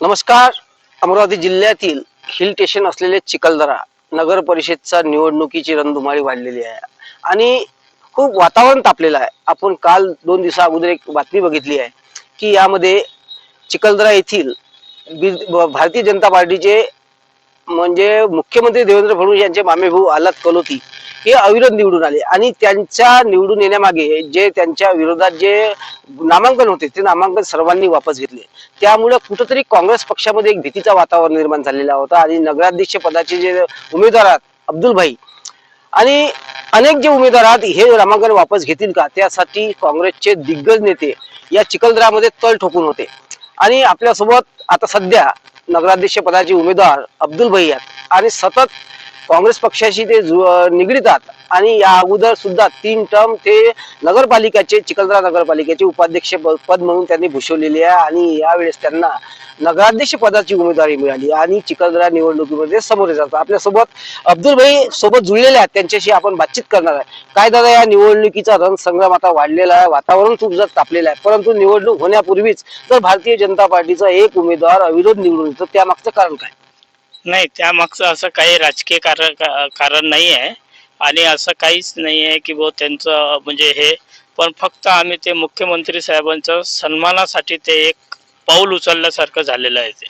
नमस्कार. अमरावती जिल्ह्यातील hill station असलेले चिखलदरा नगर परिषदचा निवडणुकीची रणधुमाळी वाढलेली आहे. आणि खूप वातावरण तापलेलं आहे. आपण काल दोन दिवसा अगोदर एक बातमी बघितली आहे की यामध्ये चिखलदरा येथील बी- भारतीय जनता पार्टीचे म्हणजे मुख्यमंत्री देवेंद्र फडणवीस यांचे मामेभाऊ आलात कलोती हे अविरोध निवडून आले. आणि त्यांच्या निवडून येण्यामागे जे त्यांच्या विरोधात जे नामांकन होते ते नामांकन सर्वांनी वापस घेतले. त्यामुळे कुठंतरी काँग्रेस पक्षामध्ये एक भीतीचा वातावरण निर्माण झालेला होता आणि नगराध्यक्ष पदाचे जे उमेदवार आहेत अब्दुल भाई. आणि अनेक जे उमेदवार आहेत हे नामांकन वापस घेतील का? त्यासाठी काँग्रेसचे दिग्गज नेते या चिखलदरामध्ये तळ ठोकून होते. आणि आपल्यासोबत आता सध्या नगराध्यक्ष पदाचे उमेदवार अब्दुल भाई आहेत. आणि सतत काँग्रेस पक्षाशी ते जु- निगडीत आणि या अगोदर सुद्धा तीन टर्म ते नगरपालिकाचे चिखलदरा नगरपालिकेचे उपाध्यक्ष पद म्हणून त्यांनी भूषवलेले आहे. आणि यावेळेस त्यांना नगराध्यक्ष पदाची उमेदवारी मिळाली आणि चिखलदरा निवडणुकीमध्ये समोर जातात आपल्यासोबत अब्दुल भाई सोबत जुळलेले आहेत. त्यांच्याशी आपण बातचीत करणार आहे. काय दादा या निवडणुकीचा रणसंग्राम आता वाढलेला आहे. वातावरण खूप जास्त तापलेलं आहे परंतु निवडणूक होण्यापूर्वीच तर भारतीय जनता पार्टीचा एक उमेदवार अविरोध निवडून येतो त्यामागचं कारण काय? नाही त्यामागचं असं काही राजकीय कारण कारण नाही आहे. आणि असं काहीच नाही आहे की बुवा त्यांचं म्हणजे हे पण फक्त आम्ही ते मुख्यमंत्री साहेबांचं सन्मानासाठी ते एक पाऊल उचलल्यासारखं झालेलं आहे ते.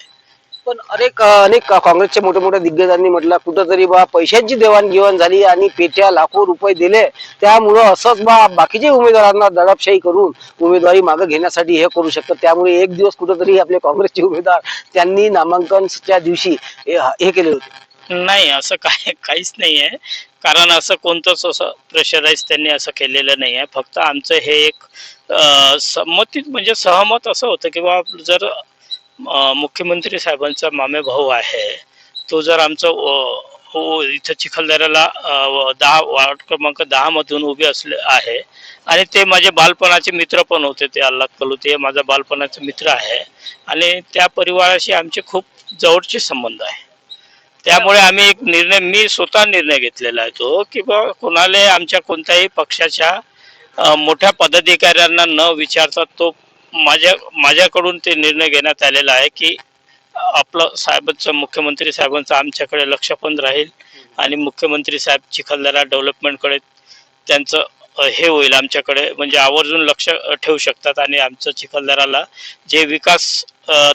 पण अनेक अनेक काँग्रेसच्या मोठ्या मोठ्या दिग्गजांनी म्हटलं कुठंतरी बा पैशांची देवाणघेवाण झाली आणि पेट्या लाखो रुपये दिले. त्यामुळं असंच बा बाकीच्या उमेदवारांना दडपशाही करून उमेदवारी मागे घेण्यासाठी हे करू शकतात. त्यामुळे एक दिवस कुठंतरी आपले काँग्रेसचे उमेदवार त्यांनी नामांकनच्या दिवशी हे केले होते. नाही असं काय काहीच नाही आहे कारण असं कोणतंच असं प्रेशराईज त्यांनी असं केलेलं नाही आहे फक्त आमचं हे एक संमतीत म्हणजे सहमत असं होतं की बाबा जर मुख्यमंत्री साहेबांचा मामे भाऊ आहे. तो जर आमचं हो इथं चिखलदऱ्याला दहा वार्ड क्रमांक दहामधून उभे असले आहे. आणि ते माझे बालपणाचे मित्र पण होते ते अल्लाद कलू ते माझा बालपणाचे मित्र आहे. आणि त्या परिवाराशी आमचे खूप जवळचे संबंध आहे. त्यामुळे आम्ही एक निर्णय मी स्वतः निर्णय घेतलेला आहे तो की बा कोणाला आमच्या कोणत्याही पक्षाच्या मोठ्या पदाधिकाऱ्यांना न विचारता तो माझ्या माझ्याकडून ते निर्णय घेण्यात आलेला आहे की आपलं साहेबांचं मुख्यमंत्री साहेबांचं आमच्याकडे लक्ष पण राहील आणि मुख्यमंत्री साहेब चिखलदरा डेव्हलपमेंटकडे त्यांचं हे होईल आमच्याकडे. म्हणजे आवर्जून लक्ष ठेवू शकतात आणि आमचं चिखलदराला जे विकास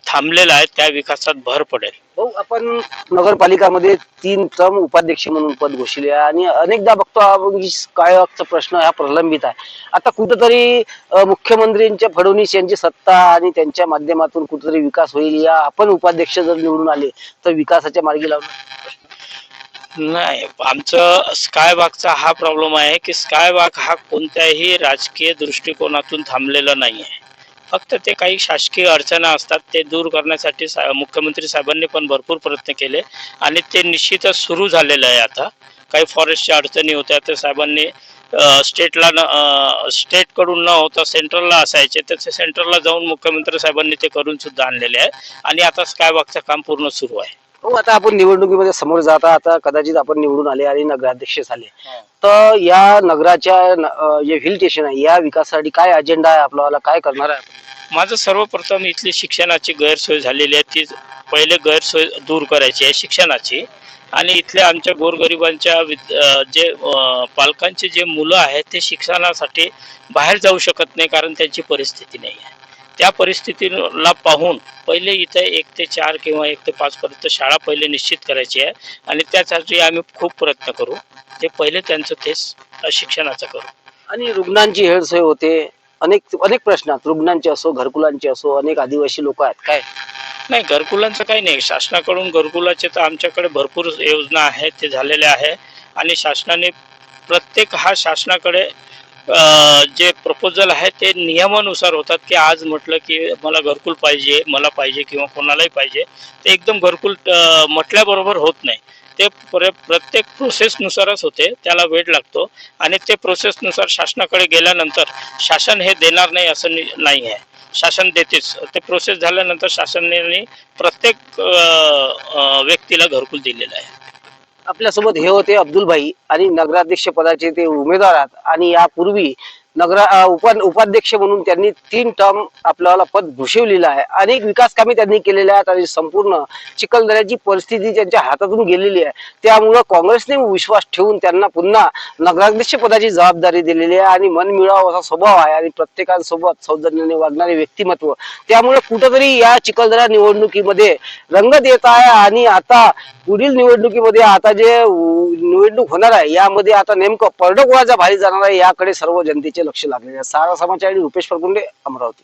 थांबलेला आहे त्या विकासात भर पडेल. भाऊ आपण नगरपालिकामध्ये तीन टर्म उपाध्यक्ष म्हणून पद घोषिले आहे आणि अनेकदा बघतो आपण की प्रश्न हा प्रलंबित आहे. आता कुठंतरी मुख्यमंत्र्यांच्या फडणवीस यांची सत्ता आणि त्यांच्या माध्यमातून कुठंतरी विकास होईल या आपण उपाध्यक्ष जर निवडून आले तर विकासाच्या मार्गी लावणार नाही आमचं स्कायबागचा हा प्रॉब्लेम आहे की स्कायबाग हा कोणत्याही राजकीय दृष्टिकोनातून थांबलेला नाही आहे फक्त ते काही शासकीय अडचणी असतात ते दूर करण्यासाठी सा मुख्यमंत्री साहेबांनी पण भरपूर प्रयत्न केले आणि ते निश्चितच सुरू झालेलं आहे आता. काही फॉरेस्टच्या अडचणी होत्या त्या साहेबांनी स्टेटला न स्टेटकडून न होता सेंट्रलला असायचे तर ते सेंट्रलला जाऊन मुख्यमंत्री साहेबांनी ते करून सुद्धा आणलेले आहे. आणि आता स्कायबागचं काम पूर्ण सुरू आहे. हो आता आपण निवडणुकीमध्ये समोर जाता आता कदाचित आपण निवडून आले आणि नगराध्यक्ष झाले. तर या नगराच्या जे हिल स्टेशन आहे या विकासासाठी काय अजेंडा आहे आपल्याला? काय करणार आहे? माझं सर्वप्रथम इथली शिक्षणाची गैरसोय झालेली आहे. ती पहिले गैरसोय दूर करायची आहे शिक्षणाची. आणि इथल्या आमच्या गोरगरिबांच्या जे पालकांचे जे मुलं आहेत ते शिक्षणासाठी बाहेर जाऊ शकत नाही कारण त्यांची परिस्थिती नाही आहे. त्या परिस्थितीला पाहून पहिले इथे एक ते चार किंवा एक ते पाचपर्यंत शाळा पहिले निश्चित करायची आहे. आणि त्यासाठी आम्ही खूप प्रयत्न करू. ते पहिले त्यांचं अं, शिक्षणाचं करू. आणि रुग्णांची हेळसोय होते. अनेक अनेक प्रश्न आहेत. रुग्णांचे असो घरकुलांचे असो अनेक आदिवासी लोक आहेत. काय? नाही घरकुलांचं काही नाही. शासनाकडून घरकुलाचे तर आमच्याकडे भरपूर योजना आहेत. ते झालेले आहे. आणि शासनाने प्रत्येक हा शासनाकडे जे प्रपोजल आहे ते नियमानुसार होतात की आज म्हटलं की मला घरकुल पाहिजे मला पाहिजे किंवा कोणालाही पाहिजे ते एकदम घरकुल म्हटल्याबरोबर होत नाही. ते प्रत्येक प्रोसेसनुसारच होते त्याला वेळ लागतो आणि ते प्रोसेसनुसार शासनाकडे गेल्यानंतर शासन हे देणार नाही असं नाही आहे. शासन देतेच. ते प्रोसेस झाल्यानंतर शासनाने प्रत्येक व्यक्तीला घरकुल दिलेलं आहे. आपल्यासोबत हे होते अब्दुल भाई आणि नगराध्यक्ष पदाचे ते उमेदवार आहेत. आणि यापूर्वी नगरा उपा उपाध्यक्ष म्हणून त्यांनी तीन टर्म आपल्याला पद भूषवलेलं आहे. अनेक विकास कामे त्यांनी केलेले आहेत आणि संपूर्ण चिखलदऱ्याची परिस्थिती त्यांच्या हातातून गेलेली आहे. त्यामुळं काँग्रेसने विश्वास ठेवून त्यांना पुन्हा नगराध्यक्ष पदाची जबाबदारी दिलेली आहे आणि मन मिळावा असा स्वभाव आहे आणि प्रत्येकासोबत सौजन्याने वागणारे व्यक्तिमत्व. त्यामुळे कुठंतरी या चिखलदरा निवडणुकीमध्ये रंगत येत आहे आणि आता पुढील निवडणुकीमध्ये आता जे निवडणूक होणार आहे यामध्ये आता नेमकं पर्डकोळाचा भारी जाणार आहे याकडे सर्व जनतेचे लक्ष लागलेले आहे. सारा समाचार आणि रुपेश परकुंडे अमरावती.